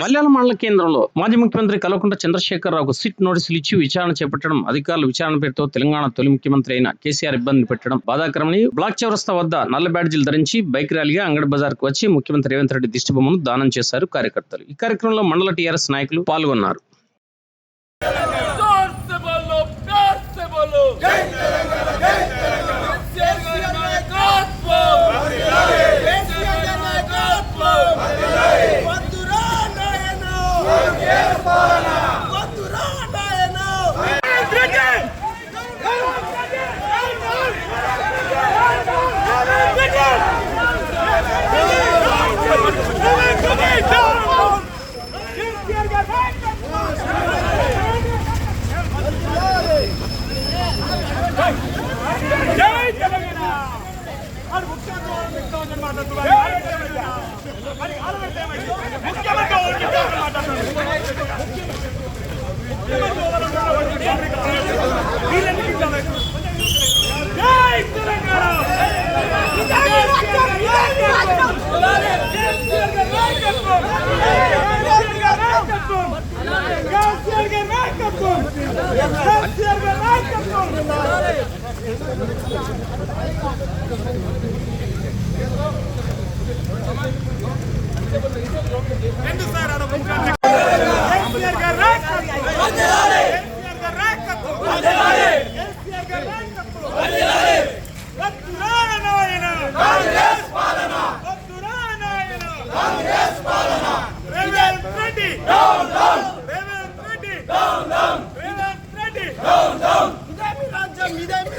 మల్యాల మండల కేంద్రంలో మాజీ ముఖ్యమంత్రి కల్వకుంట్ల చంద్రశేఖరరావుకు సిట్ నోటీసులు ఇచ్చి విచారణ చేపట్టడం అధికారులు విచారణ పేరుతో తెలంగాణ తొలి ముఖ్యమంత్రి అయిన కేసీఆర్ ఇబ్బంది పెట్టడం బాధాకరమని బ్లాక్ చౌరస్తా వద్ద నల్ల బ్యాడ్జీలు ధరించి బైక్ ర్యాలీగా అంగడి బజార్కు వచ్చి ముఖ్యమంత్రి రేవంత్ రెడ్డి దిష్టిబొమ్మను దానం చేశారు కార్యకర్తలు. ఈ కార్యక్రమంలో మండల టీఆర్ఎస్ నాయకులు పాల్గొన్నారు. ಮುಖ್ಯ ఎందుకు సార్ ఆడ కేసీఆర్ గారు నాయకత్వం కేసీఆర్ గారు నాయకత్వం కేసీఆర్ గారు నాయకత్వం వద్దురా నాయన కాంగ్రెస్ పాలన వద్దురా నాయన కాంగ్రెస్ పాలన Revanth Reddy down down Revanth Reddy down down Revanth Reddy down down ఇదే మీ రాజ్యం ఇదే మీ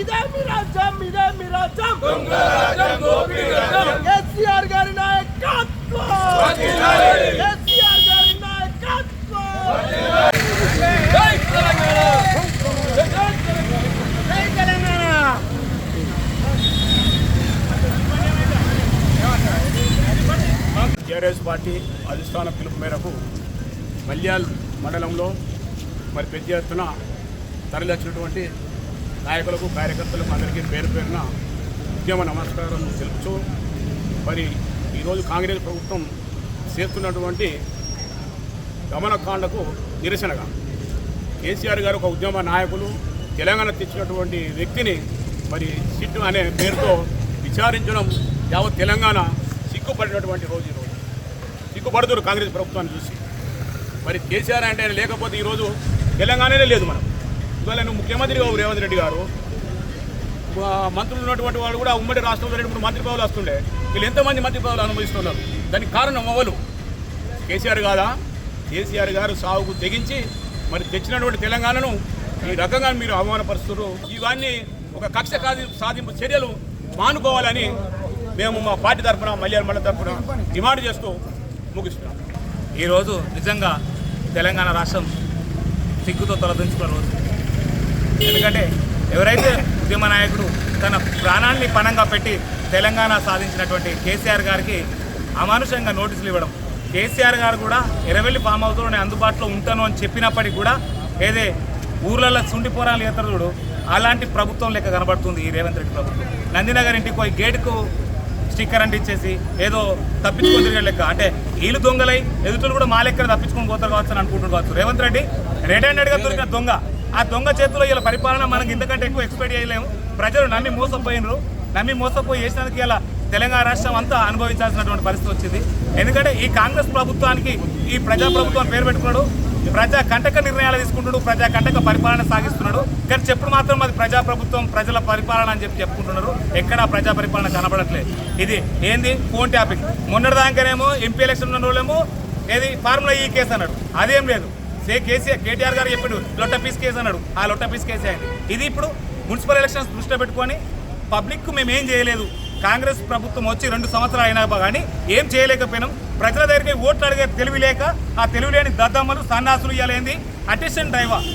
ఇదే మీ రాజ్యం ఇదే మీ రాజ్యం. కేసీఆర్ గారి నాయకత్వం. కేసీఆర్ గారి నాయకత్వం. టీఆర్ఎస్ పార్టీ అధిష్టాన పిలుపు మేరకు మల్యాల్ మండలంలో మరి పెద్ద ఎత్తున తరలిచ్చినటువంటి నాయకులకు కార్యకర్తలకు అందరికీ పేరు పేరున ఉద్యమ నమస్కారం తెలుపుతూ మరి ఈరోజు కాంగ్రెస్ ప్రభుత్వం చేస్తున్నటువంటి గమనకాండకు నిరసనగా కేసీఆర్ గారు ఒక ఉద్యమ నాయకులు తెలంగాణ తెచ్చినటువంటి వ్యక్తిని మరి సిట్టు అనే పేరుతో విచారించడం యావత్ తెలంగాణ సిగ్గుపడినటువంటి రోజు ఈరోజు. సిగ్గుపడుతున్నారు కాంగ్రెస్ ప్రభుత్వాన్ని చూసి. మరి కేసీఆర్ అంటే ఆయన లేకపోతే ఈరోజు తెలంగాణనే లేదు మనం. ఇవాళ నువ్వు ముఖ్యమంత్రి కావు రేవంత్ రెడ్డి గారు మంత్రులు ఉన్నటువంటి వాడు కూడా ఉమ్మడి రాష్ట్రంలో రెండు మూడు మంత్రి పదవులు వస్తుండే. వీళ్ళు ఎంతమంది మంత్రి పదవులు అనుభవిస్తున్నారు. దానికి కారణం అవ్వలు కేసీఆర్ కాదా? కేసీఆర్ గారు సాగుకు తెగించి మరి తెచ్చినటువంటి తెలంగాణను ఈ రకంగా మీరు అవమానపరుస్తున్నారు. ఇవన్నీ ఒక కక్ష సాధింపు చర్యలు మానుకోవాలని మేము మా పార్టీ తరఫున మల్యాల మండలి తరఫున డిమాండ్ చేస్తూ ముగిస్తున్నాం. ఈరోజు నిజంగా తెలంగాణ రాష్ట్రం సిగ్గుతో తలదించుకున్న రోజు. ఎందుకంటే ఎవరైతే ఉద్యమ నాయకుడు తన ప్రాణాన్ని పణంగా పెట్టి తెలంగాణ సాధించినటువంటి కేసీఆర్ గారికి అమానుషంగా నోటీసులు ఇవ్వడం. కేసీఆర్ గారు కూడా ఎరవెల్లి ఫామ్ హౌస్లో నేను అందుబాటులో ఉంటాను అని చెప్పినప్పటికీ కూడా ఏదే ఊర్లలో సుండి పోరాలు ఎత్తరు చూడు అలాంటి ప్రభుత్వం లెక్క కనబడుతుంది ఈ రేవంత్ రెడ్డి ప్రభుత్వం. నందినగర్ ఇంటికి పోయి గేటుకు స్టిక్కర్ అంటే ఇచ్చేసి ఏదో తప్పించుకొని తిరిగే లెక్క. అంటే వీళ్ళు దొంగలై ఎదుటిలు కూడా మా లెక్కన తప్పించుకొని పోతారు కావచ్చు అని అనుకుంటున్నారు కావచ్చు. రేవంత్ రెడ్డి రెడ్ హ్యాండెడ్గా దొరికిన దొంగ. ఆ దొంగ చేతిలో ఇలా పరిపాలన మనకి ఇంతకంటే ఎక్కువ ఎక్స్పెక్ట్ చేయలేము. ప్రజలు నమ్మి మోసపోయినరు. నమ్మి మోసపోయి చేసినందుకు ఇలా తెలంగాణ రాష్ట్రం అంతా అనుభవించాల్సినటువంటి పరిస్థితి వచ్చింది. ఎందుకంటే ఈ కాంగ్రెస్ ప్రభుత్వానికి ఈ ప్రజా ప్రభుత్వం పేరు పెట్టుకున్నాడు. ప్రజా కంటక నిర్ణయాలు తీసుకుంటున్నాడు. ప్రజా కంటక పరిపాలన సాగిస్తున్నాడు. కానీ చెప్పుడు మాత్రం అది ప్రజా ప్రభుత్వం ప్రజల పరిపాలన అని చెప్పి చెప్పుకుంటున్నారు. ఎక్కడా ప్రజా పరిపాలన కనబడట్లేదు. ఇది ఏంది? ఫోన్ టాపిక్ మొన్నటిదాకానేమో ఎంపీ ఎలక్షన్ ఉన్న ఏది? ఫార్ములా ఈ కేసు అన్నాడు. అదేం లేదు. కేసీఆర్ కేటీఆర్ గారు చెప్పాడు లొట్ట పీస్ కేసు అన్నాడు. ఆ లొట్ట పీస్ కేసే అండి. ఇది ఇప్పుడు మున్సిపల్ ఎలక్షన్స్ దృష్టిలో పెట్టుకొని పబ్లిక్ మేము ఏం చేయలేదు. కాంగ్రెస్ ప్రభుత్వం వచ్చి రెండు సంవత్సరాలు అయినా కానీ ఏం చేయలేకపోయినాం. ప్రజల దగ్గరికి ఓట్లు అడిగే తెలివి లేక ఆ తెలివి లేని దద్దమ్మలు సన్నాసులు ఇవ్వలేంది అటిషన్ డ్రైవర్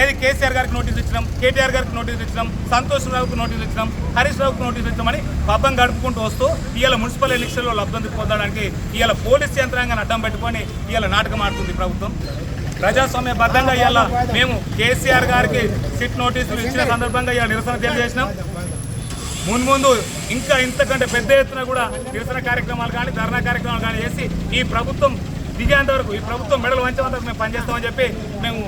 ఏది కేసీఆర్ గారికి నోటీస్ ఇచ్చినాం కేటీఆర్ గారికి నోటీస్ ఇచ్చినాం సంతోష్ రావుకు నోటీస్ ఇచ్చినాం హరీష్ రావుకు నోటీస్ ఇచ్చామని పబ్బం గడుపుకుంటూ వస్తూ ఇవాళ మున్సిపల్ ఎలక్షన్లో లబ్ధి పొందడానికి ఇవాళ పోలీస్ యంత్రాంగాన్ని అడ్డం పెట్టుకొని ఇవాళ నాటకం ఆడుతుంది ప్రభుత్వం. ప్రజాస్వామ్య బద్దంగా ఇవాళ మేము కేసీఆర్ గారికి సిట్ నోటీసులు ఇచ్చిన సందర్భంగా ఇవాళ నిరసన తెలియజేసినాం. మున్ముందు ఇంకా ఇంతకంటే పెద్ద ఎత్తున కూడా నిరసన కార్యక్రమాలు కానీ ధర్నా కార్యక్రమాలు కానీ చేసి ఈ ప్రభుత్వం దిగేంత వరకు ఈ ప్రభుత్వం మెడలు వంచేంత వరకు మేము పనిచేస్తామని చెప్పి మేము